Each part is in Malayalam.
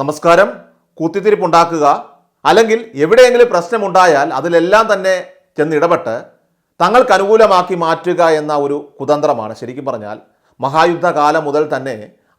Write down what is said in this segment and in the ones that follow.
നമസ്കാരം. കുത്തിത്തിരിപ്പുണ്ടാക്കുക. അല്ലെങ്കിൽ എവിടെയെങ്കിലും പ്രശ്നമുണ്ടായാൽ അതിലെല്ലാം തന്നെ ചെന്ന് ഇടപെട്ട് തങ്ങൾക്ക് അനുകൂലമാക്കി മാറ്റുക എന്ന ഒരു കുതന്ത്രമാണ് ശരിക്കും പറഞ്ഞാൽ മഹായുദ്ധകാലം മുതൽ തന്നെ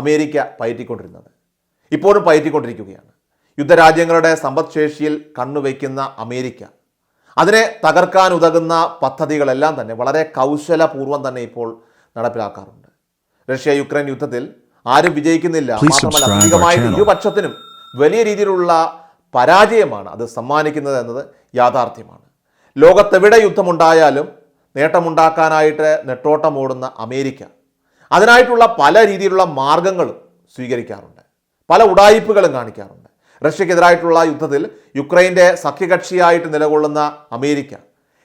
അമേരിക്ക പയറ്റിക്കൊണ്ടിരുന്നത്. ഇപ്പോഴും പയറ്റിക്കൊണ്ടിരിക്കുകയാണ്. യുദ്ധരാജ്യങ്ങളുടെ സമ്പദ്ശേഷിയിൽ കണ്ണുവയ്ക്കുന്ന അമേരിക്ക. അതിനെ തകർക്കാൻ ഉതകുന്ന പദ്ധതികളെല്ലാം തന്നെ വളരെ കൗശലപൂർവം തന്നെ ഇപ്പോൾ നടപ്പിലാക്കാറുണ്ട്. റഷ്യ യുക്രൈൻ യുദ്ധത്തിൽ ആരും വിജയിക്കുന്നില്ല. മാത്രമല്ല അധികമായിട്ട് ഇരുപക്ഷത്തിനും വലിയ രീതിയിലുള്ള പരാജയമാണ് അത് സമ്മാനിക്കുന്നത് എന്നത് യാഥാർത്ഥ്യമാണ്. ലോകത്തെവിടെ യുദ്ധമുണ്ടായാലും നേട്ടമുണ്ടാക്കാനായിട്ട് നെട്ടോട്ടം ഓടുന്ന അമേരിക്ക. അതിനായിട്ടുള്ള പല രീതിയിലുള്ള മാർഗങ്ങളും സ്വീകരിക്കാറുണ്ട്. പല ഉടായിപ്പുകളും കാണിക്കാറുണ്ട്. റഷ്യക്കെതിരായിട്ടുള്ള യുദ്ധത്തിൽ യുക്രൈന്റെ സഖ്യകക്ഷിയായിട്ട് നിലകൊള്ളുന്ന അമേരിക്ക.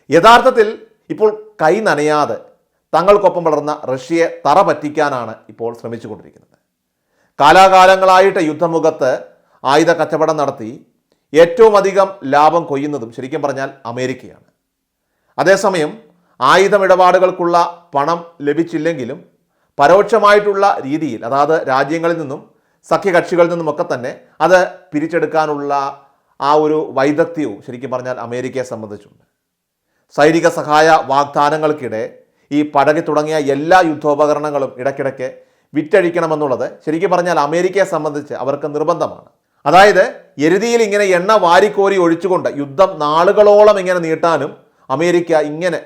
യഥാർത്ഥത്തിൽ ഇപ്പോൾ കൈ നനയാതെ തങ്ങൾക്കൊപ്പം വളർന്ന റഷ്യയെ തറ പറ്റിക്കാനാണ് ഇപ്പോൾ ശ്രമിച്ചുകൊണ്ടിരിക്കുന്നത്. കാലാകാലങ്ങളായിട്ട് യുദ്ധമുഖത്ത് ആയുധ കച്ചവടം നടത്തി ഏറ്റവും അധികം ലാഭം കൊയ്യുന്നതും ശരിക്കും പറഞ്ഞാൽ അമേരിക്കയാണ്. അതേസമയം ആയുധമിടപാടുകൾക്കുള്ള പണം ലഭിച്ചില്ലെങ്കിലും പരോക്ഷമായിട്ടുള്ള രീതിയിൽ അതായത് രാജ്യങ്ങളിൽ നിന്നും സഖ്യകക്ഷികളിൽ നിന്നുമൊക്കെ തന്നെ അത് പിരിച്ചെടുക്കാനുള്ള ആ ഒരു വൈദഗ്ധ്യവും ശരിക്കും പറഞ്ഞാൽ അമേരിക്കയെ സംബന്ധിച്ചുണ്ട്. സൈനിക സഹായ വാഗ്ദാനങ്ങൾക്കിടെ ഈ പടകി തുടങ്ങിയ എല്ലാ യുദ്ധോപകരണങ്ങളും ഇടയ്ക്കിടയ്ക്ക് വിറ്റഴിക്കണമെന്നുള്ളത് ശരിക്കും പറഞ്ഞാൽ അമേരിക്കയെ സംബന്ധിച്ച് അവർക്ക് നിർബന്ധമാണ്. അതായത് എരുതിയിൽ ഇങ്ങനെ എണ്ണ വാരിക്കോരി ഒഴിച്ചുകൊണ്ട് യുദ്ധം നാളുകളോളം ഇങ്ങനെ നീട്ടാനും അമേരിക്ക ഇങ്ങനെ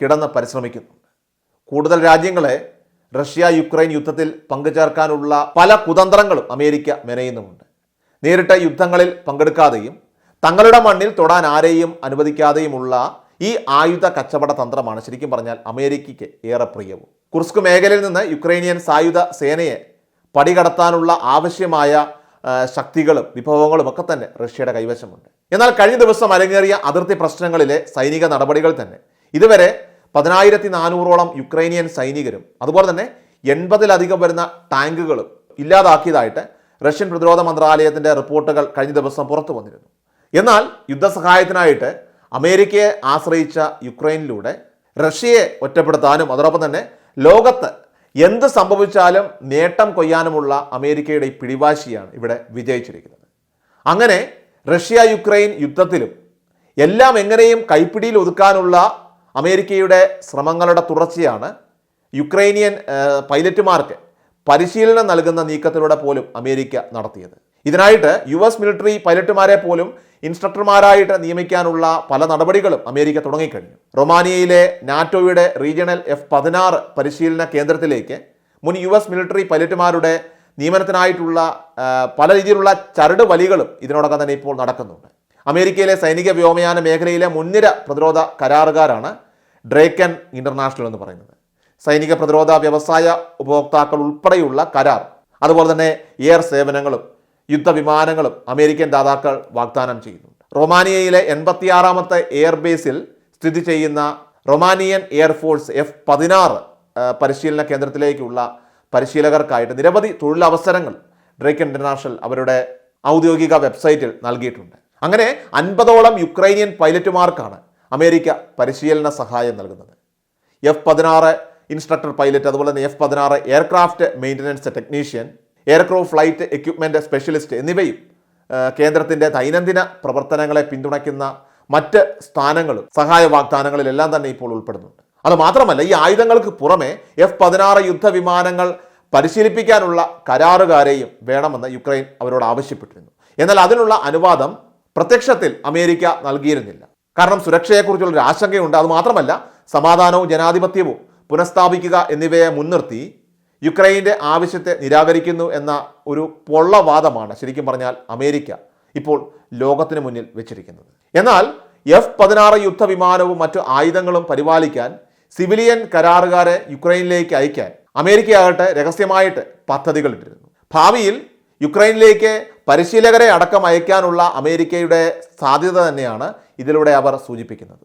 കിടന്ന് പരിശ്രമിക്കുന്നു കൂടുതൽ രാജ്യങ്ങളെ റഷ്യ യുക്രൈൻ യുദ്ധത്തിൽ പങ്കുചേർക്കാനുള്ള പല കുതന്ത്രങ്ങളും അമേരിക്ക മെനയുന്നുമുണ്ട്. നേരിട്ട യുദ്ധങ്ങളിൽ പങ്കെടുക്കാതെയും തങ്ങളുടെ മണ്ണിൽ തൊടാൻ ആരെയും അനുവദിക്കാതെയുമുള്ള ഈ ആയുധ കച്ചവട തന്ത്രമാണ് ശരിക്കും പറഞ്ഞാൽ അമേരിക്കയ്ക്ക് ഏറെ പ്രിയവും. കുർസ്ക് മേഖലയിൽ നിന്ന് യുക്രൈനിയൻ സായുധ സേനയെ പടികടത്താനുള്ള ആവശ്യമായ ശക്തികളും വിഭവങ്ങളും ഒക്കെ തന്നെ റഷ്യയുടെ കൈവശമുണ്ട്. എന്നാൽ കഴിഞ്ഞ ദിവസം അരങ്ങേറിയ അതിർത്തി പ്രശ്നങ്ങളിലെ സൈനിക നടപടികൾ തന്നെ. ഇതുവരെ പതിനായിരത്തി നാനൂറോളം യുക്രൈനിയൻ സൈനികരും അതുപോലെ തന്നെ എൺപതിലധികം വരുന്ന ടാങ്കുകളും ഇല്ലാതാക്കിയതായിട്ട് റഷ്യൻ പ്രതിരോധ മന്ത്രാലയത്തിന്റെ റിപ്പോർട്ടുകൾ കഴിഞ്ഞ ദിവസം പുറത്തു വന്നിരുന്നു. എന്നാൽ യുദ്ധസഹായത്തിനായിട്ട് അമേരിക്കയെ ആശ്രയിച്ച യുക്രൈനിലൂടെ റഷ്യയെ ഒറ്റപ്പെടുത്താനും അതോടൊപ്പം തന്നെ ലോകത്ത് എന്ത് സംഭവിച്ചാലും നേട്ടം കൊയ്യാനുമുള്ള അമേരിക്കയുടെ ഈ പിടിവാശിയാണ് ഇവിടെ വിജയിച്ചിരിക്കുന്നത്. അങ്ങനെ റഷ്യ യുക്രൈൻ യുദ്ധത്തിലും എല്ലാം എങ്ങനെയും കൈപ്പിടിയിൽ ഒതുക്കാനുള്ള അമേരിക്കയുടെ ശ്രമങ്ങളുടെ തുടർച്ചയാണ് യുക്രൈനിയൻ പൈലറ്റുമാർക്ക് പരിശീലനം നൽകുന്ന നീക്കത്തിലൂടെ പോലും അമേരിക്ക നടത്തിയത്. ഇതിനായിട്ട് യു എസ് മിലിറ്ററി പൈലറ്റുമാരെ പോലും ഇൻസ്ട്രക്ടർമാരായിട്ട് നിയമിക്കാനുള്ള പല നടപടികളും അമേരിക്ക തുടങ്ങിക്കഴിഞ്ഞു. റൊമാനിയയിലെ നാറ്റോയുടെ റീജിയണൽ എഫ് പതിനാറ് പരിശീലന കേന്ദ്രത്തിലേക്ക് മുൻ യു എസ് മിലിറ്ററി പൈലറ്റുമാരുടെ നിയമനത്തിനായിട്ടുള്ള പല രീതിയിലുള്ള ചരട് വലികളും ഇതിനോടകം തന്നെ ഇപ്പോൾ നടക്കുന്നുണ്ട്. അമേരിക്കയിലെ സൈനിക വ്യോമയാന മേഖലയിലെ മുൻനിര പ്രതിരോധ കരാറുകാരാണ് ഡ്രേക്കൻ ഇന്റർനാഷണൽ എന്ന് പറയുന്നത്. സൈനിക പ്രതിരോധ വ്യവസായ ഉപഭോക്താക്കൾ ഉൾപ്പെടെയുള്ള കരാർ അതുപോലെ തന്നെ എയർ സേവനങ്ങളും യുദ്ധവിമാനങ്ങളും അമേരിക്കൻ ദാതാക്കൾ വാഗ്ദാനം ചെയ്യുന്നുണ്ട് റൊമാനിയയിലെ എൺപത്തിയാറാമത്തെ എയർബേസിൽ സ്ഥിതി ചെയ്യുന്ന റൊമാനിയൻ എയർഫോഴ്സ് എഫ് പതിനാറ് പരിശീലന കേന്ദ്രത്തിലേക്കുള്ള പരിശീലകർക്കായിട്ട് നിരവധി തൊഴിലവസരങ്ങൾ ഡ്രേക്ക് ഇന്റർനാഷണൽ അവരുടെ ഔദ്യോഗിക വെബ്സൈറ്റിൽ നൽകിയിട്ടുണ്ട്. അങ്ങനെ അൻപതോളം യുക്രൈനിയൻ പൈലറ്റുമാർക്കാണ് അമേരിക്ക പരിശീലന സഹായം നൽകുന്നത്. എഫ് പതിനാറ് ഇൻസ്ട്രക്ടർ പൈലറ്റ് അതുപോലെ തന്നെ എഫ് പതിനാറ് aircraft maintenance technician aircrew flight equipment specialist എന്നിവയും കേന്ദ്രത്തിന്റെ ദൈനംദിന പ്രവർത്തനങ്ങളെ പിന്തുണയ്ക്കുന്ന മറ്റ് സ്ഥാനങ്ങളും സഹായ വാഗ്ദാനങ്ങളിലെല്ലാം തന്നെ ഇപ്പോൾ ഉൾപ്പെടുന്നുണ്ട്. അത് മാത്രമല്ല ഈ ആയുധങ്ങൾക്ക് പുറമെ എഫ് പതിനാറ് യുദ്ധവിമാനങ്ങൾ പരിശീലിപ്പിക്കാനുള്ള കരാറുകാരെയും വേണമെന്ന് യുക്രൈൻ അവരോട് ആവശ്യപ്പെട്ടിരുന്നു. എന്നാൽ അതിനുള്ള അനുവാദം പ്രത്യക്ഷത്തിൽ അമേരിക്ക നൽകിയിരുന്നില്ല. കാരണം സുരക്ഷയെക്കുറിച്ചുള്ള ഒരു ആശങ്കയുണ്ട്. അത് മാത്രമല്ല സമാധാനവും ജനാധിപത്യവും പുനഃസ്ഥാപിക്കുക എന്നിവയെ മുൻനിർത്തി യുക്രൈന്റെ ആവശ്യത്തെ നിരാകരിക്കുന്നു എന്ന ഒരു പൊള്ളവാദമാണ് ശരിക്കും പറഞ്ഞാൽ അമേരിക്ക ഇപ്പോൾ ലോകത്തിന് മുന്നിൽ വെച്ചിരിക്കുന്നത്. എന്നാൽ എഫ് പതിനാറ് യുദ്ധവിമാനവും മറ്റു ആയുധങ്ങളും പരിപാലിക്കാൻ സിവിലിയൻ കരാറുകാരെ യുക്രൈനിലേക്ക് അയക്കാൻ അമേരിക്കയാകട്ടെ രഹസ്യമായിട്ട് പദ്ധതികൾ ഇട്ടിരുന്നു ഭാവിയിൽ യുക്രൈനിലേക്ക് പരിശീലകരെ അടക്കം അയക്കാനുള്ള അമേരിക്കയുടെ സാധ്യത തന്നെയാണ് ഇതിലൂടെ അവർ സൂചിപ്പിക്കുന്നത്.